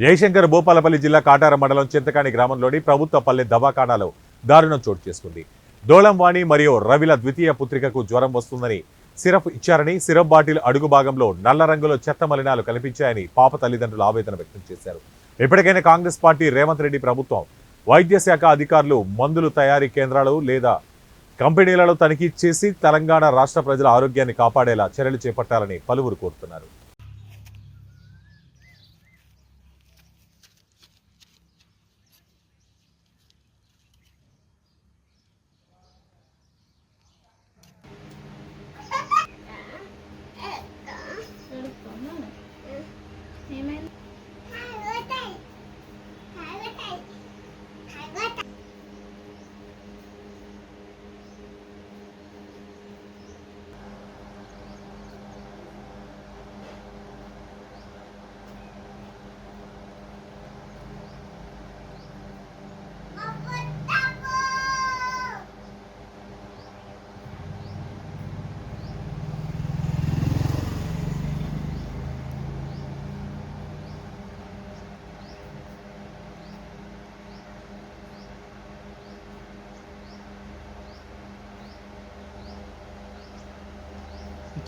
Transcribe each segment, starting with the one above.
జయశంకర్ భూపాలపల్లి జిల్లా కాటార మండలం చింతకాణి గ్రామంలోని ప్రభుత్వ పల్లె దవాఖానాలో దారుణం చోటు చేసుకుంది. దోళంవాణి మరియు రవిల ద్వితీయ పుత్రికకు జ్వరం వస్తుందని సిరప్ ఇచ్చారని సిరప్ బాటిల్ అడుగు భాగంలో నల్ల రంగులో చెత్త మలినాలు కనిపించాయని పాప తల్లిదండ్రులు ఆవేదన వ్యక్తం చేశారు. ఇప్పటికైనా కాంగ్రెస్ పార్టీ రేవంత్ రెడ్డి ప్రభుత్వం వైద్య శాఖ అధికారులు మందులు తయారీ కేంద్రాలు లేదా కంపెనీలలో తనిఖీ చేసి తెలంగాణ రాష్ట్ర ప్రజల ఆరోగ్యాన్ని కాపాడేలా చర్యలు చేపట్టాలని పలువురు కోరుతున్నారు.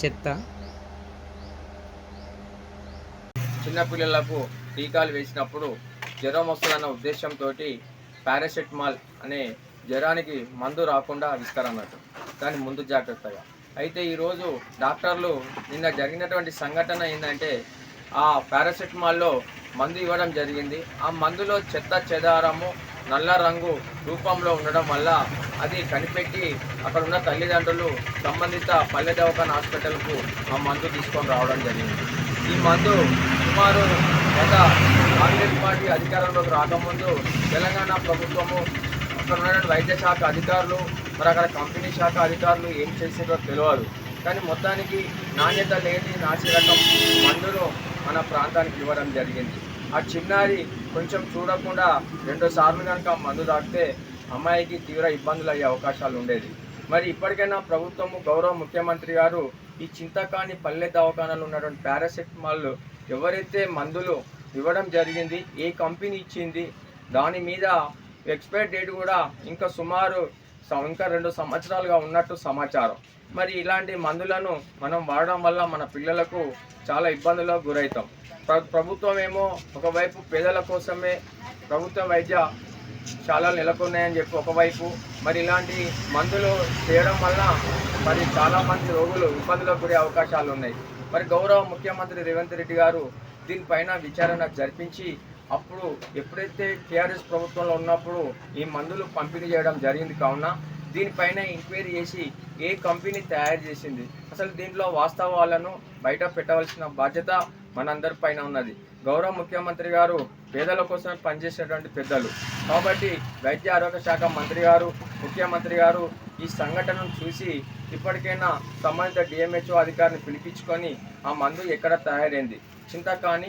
చెత్త చిన్నపిల్లలకు టీకాలు వేసినప్పుడు జ్వరం వస్తుందన్న ఉద్దేశంతో పారాసెటమాల్ అనే జ్వరానికి మందు రాకుండా ఇస్తారన్నట్టు దాని ముందు జాగ్రత్తగా. అయితే ఈరోజు డాక్టర్లు నిన్న జరిగినటువంటి సంఘటన ఏంటంటే ఆ పారాసెటమాల్లో మందు ఇవ్వడం జరిగింది. ఆ మందులో చెత్త చెదారము నల్ల రంగు రూపంలో ఉండడం వల్ల అది కనిపెట్టి అక్కడ ఉన్న తల్లిదండ్రులు సంబంధిత పల్లె దవాఖాన హాస్పిటల్కు ఆ మందు తీసుకొని రావడం జరిగింది. ఈ మందు సుమారు గత కాంగ్రెస్ పార్టీ అధికారంలోకి రాకముందు తెలంగాణ ప్రభుత్వము అక్కడ ఉన్నటువంటి వైద్య శాఖ అధికారులు మరి అక్కడ కంపెనీ శాఖ అధికారులు ఏం చేసేదో తెలియదు కానీ మొత్తానికి నాణ్యత లేని నాసి రకం మందును మన ప్రాంతానికి ఇవ్వడం జరిగింది. ఆ చిన్నారి కొంచెం చూడకుండా రెండు సార్లు కనుక మందు దాటితే అమ్మాయికి తీవ్ర ఇబ్బందులు అయ్యే అవకాశాలు ఉండేది. మరి ఇప్పటికైనా ప్రభుత్వము గౌరవ ముఖ్యమంత్రి గారు ఈ చింతకాని పల్లె దవాఖానాలు ఉన్నటువంటి పారాసెటమాల్ ఎవరైతే మందులు ఇవ్వడం జరిగింది ఏ కంపెనీ ఇచ్చింది దాని మీద ఎక్స్పైర్ డేట్ కూడా ఇంకా సుమారు ఇంకా రెండు సంవత్సరాలుగా ఉన్నట్టు సమాచారం. మరి ఇలాంటి మందులను మనం వాడడం వల్ల మన పిల్లలకు చాలా ఇబ్బందులకు గురవుతాం ప్ర ప్రభుత్వం ఏమో ఒకవైపు పేదల కోసమే ప్రభుత్వ వైద్య చాలా నెలకొన్నాయని చెప్పి ఒకవైపు మరి ఇలాంటి మందులు చేయడం వల్ల మరి చాలామంది రోగులు ఇబ్బందులకు గురే అవకాశాలు ఉన్నాయి. మరి గౌరవ ముఖ్యమంత్రి రేవంత్ రెడ్డి గారు దీనిపైన విచారణ జరిపించి అప్పుడు ఎప్పుడైతే టీఆర్ఎస్ ప్రభుత్వంలో ఉన్నప్పుడు ఈ మందులు పంపిణీ చేయడం జరిగింది కావున దీనిపైన ఎంక్వైరీ చేసి ఏ కంపెనీ తయారు చేసింది అసలు దీంట్లో వాస్తవాలను బయట పెట్టవలసిన బాధ్యత మనందరి పైన ఉన్నది. గౌరవ ముఖ్యమంత్రి గారు పేదల కోసం పనిచేసేటువంటి పెద్దలు. కాబట్టి వైద్య ఆరోగ్య శాఖ మంత్రి గారు ముఖ్యమంత్రి గారు ఈ సంఘటనను చూసి ఇప్పటికైనా సంబంధిత డిఎంహెచ్ఓ అధికారిని పిలిపించుకొని ఆ మందు ఎక్కడ తయారైంది. చింతకాని